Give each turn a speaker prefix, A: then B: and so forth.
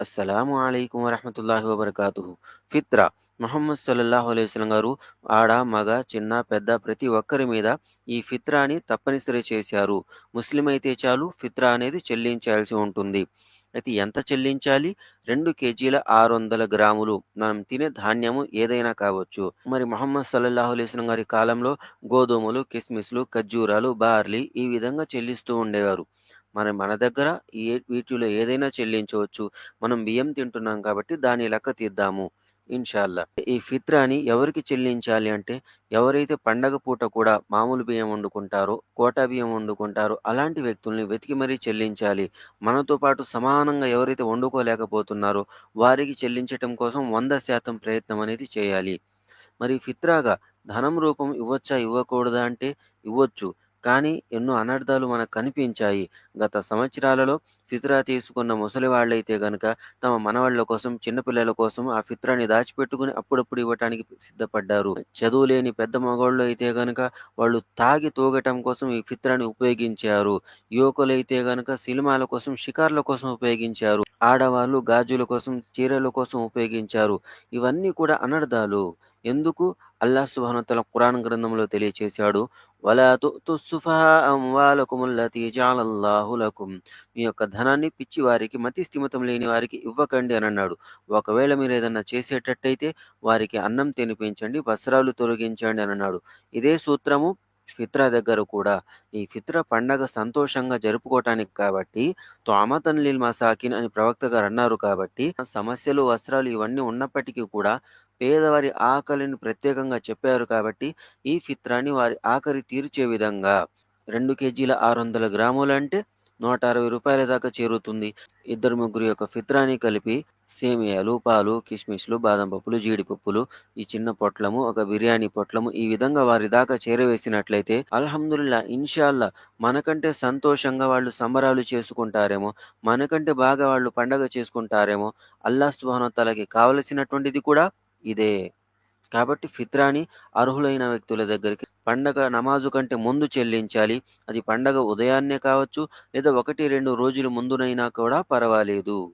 A: అస్సలాము అయికం వరహమతుల్లాహి వబర్కాతు ఫిత్రా. మహమ్మద్ సల్లల్లాహు అలైహి వసలం గారు ఆడ మగ చిన్న పెద్ద ప్రతి ఒక్కరి మీద ఈ ఫిత్రాని తప్పనిసరి చేశారు. ముస్లిం అయితే చాలు ఫిత్రా అనేది చెల్లించాల్సి ఉంటుంది. అయితే ఎంత చెల్లించాలి? రెండు కేజీల ఆరు వందల గ్రాములు. మనం తినే ధాన్యము ఏదైనా కావచ్చు. మరి మొహమ్మద్ సల్లల్లాహు అలైస్లం గారి కాలంలో గోధుమలు కిస్మిస్లు ఖర్జూరాలు బార్లీ ఈ విధంగా చెల్లిస్తూ ఉండేవారు. మరి మన దగ్గర ఏ వీటిలో ఏదైనా చెల్లించవచ్చు. మనం బియ్యం తింటున్నాం కాబట్టి దాని లెక్క తీద్దాము ఇన్షాల్లా. ఈ ఫిత్రాని ఎవరికి చెల్లించాలి అంటే ఎవరైతే పండగ పూట కూడా మామూలు బియ్యం వండుకుంటారో, కోటా బియ్యం వండుకుంటారో అలాంటి వ్యక్తుల్ని వెతికి మరీ చెల్లించాలి. మనతో పాటు సమానంగా ఎవరైతే వండుకోలేకపోతున్నారో వారికి చెల్లించటం కోసం 100% ప్రయత్నం అనేది చేయాలి. మరి ఫిత్రాగా ధనం రూపం ఇవ్వచ్చా? ఇవ్వకూడదా? అంటే ఇవ్వచ్చు. కానీ ఎన్నో అనర్థాలు మనకు కనిపించాయి. గత సంవత్సరాలలో ఫిత్రా తీసుకున్న ముసలి వాళ్ళైతే గనక తమ మనవాళ్ళ కోసం, చిన్నపిల్లల కోసం ఆ ఫిత్రాని దాచిపెట్టుకొని అప్పుడప్పుడు ఇవ్వటానికి సిద్ధపడ్డారు. చదువు లేని పెద్ద మగవాళ్ళు అయితే గనక వాళ్ళు తాగి తూగటం కోసం ఈ ఫిత్రాని ఉపయోగించారు. యువకులైతే గనక సినిమాల కోసం, షికార్ల కోసం ఉపయోగించారు. ఆడవాళ్ళు గాజుల కోసం, చీరల కోసం ఉపయోగించారు. ఇవన్నీ కూడా అనర్థాలు. ఎందుకు? అల్లా సుభానతల వతఆలా ఖురాన్ గ్రంథంలో తెలియచేశాడు. వలా తు'తు సుఫహా అమ్వాలకుం జఅలల్లాహు లకుం. మీ యొక్క ధనాన్ని పిచ్చి వారికి, మతి స్థిమితం లేని వారికి ఇవ్వకండి అని అన్నాడు. ఒకవేళ మీరు ఏదన్నా చేసేటట్టయితే వారికి అన్నం తినిపించండి, వస్త్రాలు తొలగించండి అని అన్నాడు. ఇదే సూత్రము ఫిత్రా దగ్గర కూడా. ఈ ఫిత్రా పండగ సంతోషంగా జరుపుకోవటానికి కాబట్టి తోమతన్లీల్ మసాకిన్ అని ప్రవక్త గారు అన్నారు కాబట్టి సమస్యలు, వస్త్రాలు ఇవన్నీ ఉన్నప్పటికీ కూడా పేదవారి ఆకలిని ప్రత్యేకంగా చెప్పారు కాబట్టి ఈ ఫిత్రాని వారి ఆకలి తీర్చే విధంగా రెండు కేజీల 600 నూట అరవై రూపాయల దాకా చేరుతుంది. ఇద్దరు ముగ్గురు యొక్క ఫిత్రాని కలిపి సేమియాలు, పాలు, కిస్మిస్లు, బాదం పప్పులు, జీడిపప్పులు, ఈ చిన్న పొట్లము, ఒక బిర్యానీ పొట్లము ఈ విధంగా వారి దాకా చేరవేసినట్లయితే అల్హమ్దుల్లా ఇన్షాల్లా మనకంటే సంతోషంగా వాళ్ళు సంబరాలు చేసుకుంటారేమో, మనకంటే బాగా వాళ్ళు పండగ చేసుకుంటారేమో. అల్లా సుబ్హానహు కావలసినటువంటిది కూడా ఇదే. కాబట్టి ఫిత్రాని అర్హులైన వ్యక్తుల దగ్గరికి పండగ నమాజు కంటే ముందు చెల్లించాలి. అది పండగ ఉదయాన్నే కావచ్చు లేదా 1, 2 రోజుల ముందునైనా కూడా పర్వాలేదు.